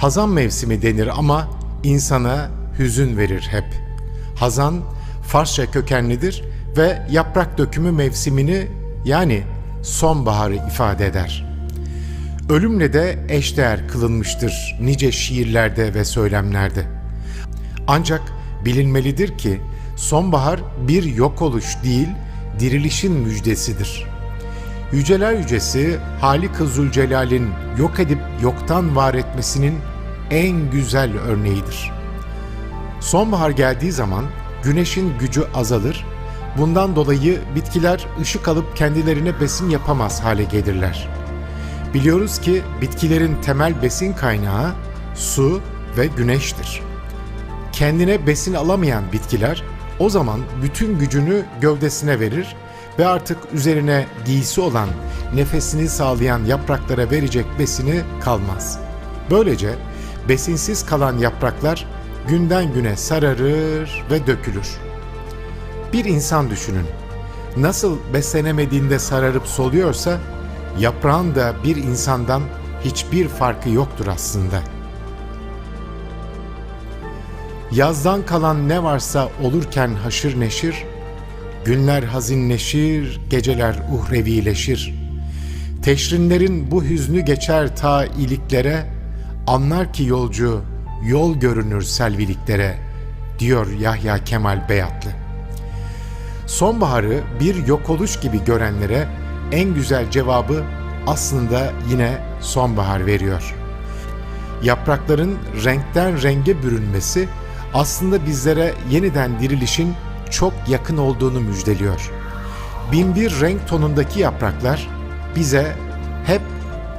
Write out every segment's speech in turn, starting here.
Hazan mevsimi denir ama insana hüzün verir hep. Hazan Farsça kökenlidir ve yaprak dökümü mevsimini yani sonbaharı ifade eder. Ölümle de eşdeğer kılınmıştır nice şiirlerde ve söylemlerde. Ancak bilinmelidir ki sonbahar bir yok oluş değil, dirilişin müjdesidir. Yüceler yücesi Halik-ı Zülcelal'in yok edip yoktan var etmesinin en güzel örneğidir. Sonbahar geldiği zaman güneşin gücü azalır, bundan dolayı bitkiler ışık alıp kendilerine besin yapamaz hale gelirler. Biliyoruz ki bitkilerin temel besin kaynağı su ve güneştir. Kendine besin alamayan bitkiler o zaman bütün gücünü gövdesine verir ve artık üzerine giysi olan nefesini sağlayan yapraklara verecek besini kalmaz. Böylece besinsiz kalan yapraklar günden güne sararır ve dökülür. Bir insan düşünün. Nasıl beslenemediğinde sararıp soluyorsa yaprağın da bir insandan hiçbir farkı yoktur aslında. Yazdan kalan ne varsa olurken haşır neşir, günler hazinleşir, geceler uhrevileşir. Teşrinlerin bu hüznü geçer ta iliklere, anlar ki yolcu yol görünür selviliklere, diyor Yahya Kemal Beyatlı. Sonbaharı bir yok oluş gibi görenlere en güzel cevabı aslında yine sonbahar veriyor. Yaprakların renkten renge bürünmesi aslında bizlere yeniden dirilişin çok yakın olduğunu müjdeliyor. Binbir renk tonundaki yapraklar bize hep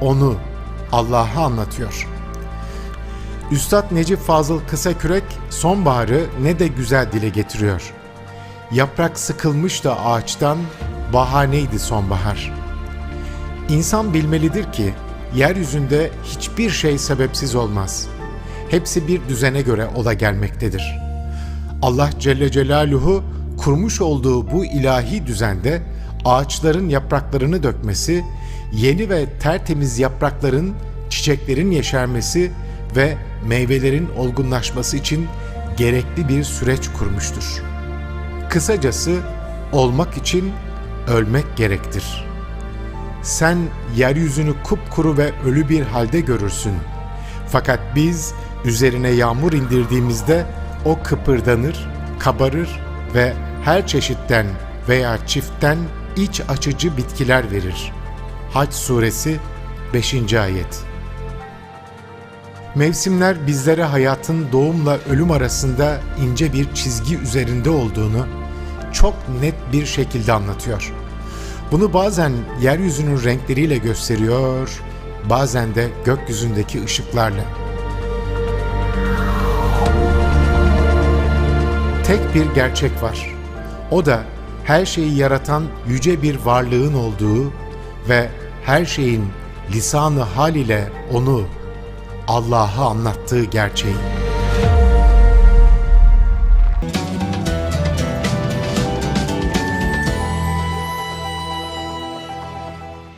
onu, Allah'ı anlatıyor. Üstad Necip Fazıl Kısakürek sonbaharı ne de güzel dile getiriyor. Yaprak sıkılmış da ağaçtan, bahaneydi sonbahar. İnsan bilmelidir ki yeryüzünde hiçbir şey sebepsiz olmaz. Hepsi bir düzene göre ola gelmektedir. Allah Celle Celaluhu kurmuş olduğu bu ilahi düzende ağaçların yapraklarını dökmesi, yeni ve tertemiz yaprakların, çiçeklerin yeşermesi ve meyvelerin olgunlaşması için gerekli bir süreç kurmuştur. Kısacası olmak için ölmek gerektir. Sen yeryüzünü kupkuru ve ölü bir halde görürsün. Fakat biz üzerine yağmur indirdiğimizde o kıpırdanır, kabarır ve her çeşitten veya çiftten iç açıcı bitkiler verir. Hac suresi 5. ayet. Mevsimler bizlere hayatın doğumla ölüm arasında ince bir çizgi üzerinde olduğunu çok net bir şekilde anlatıyor. Bunu bazen yeryüzünün renkleriyle gösteriyor, bazen de gökyüzündeki ışıklarla. Tek bir gerçek var. O da her şeyi yaratan yüce bir varlığın olduğu ve her şeyin lisanı hal ile onu Allah'a anlattığı gerçeği.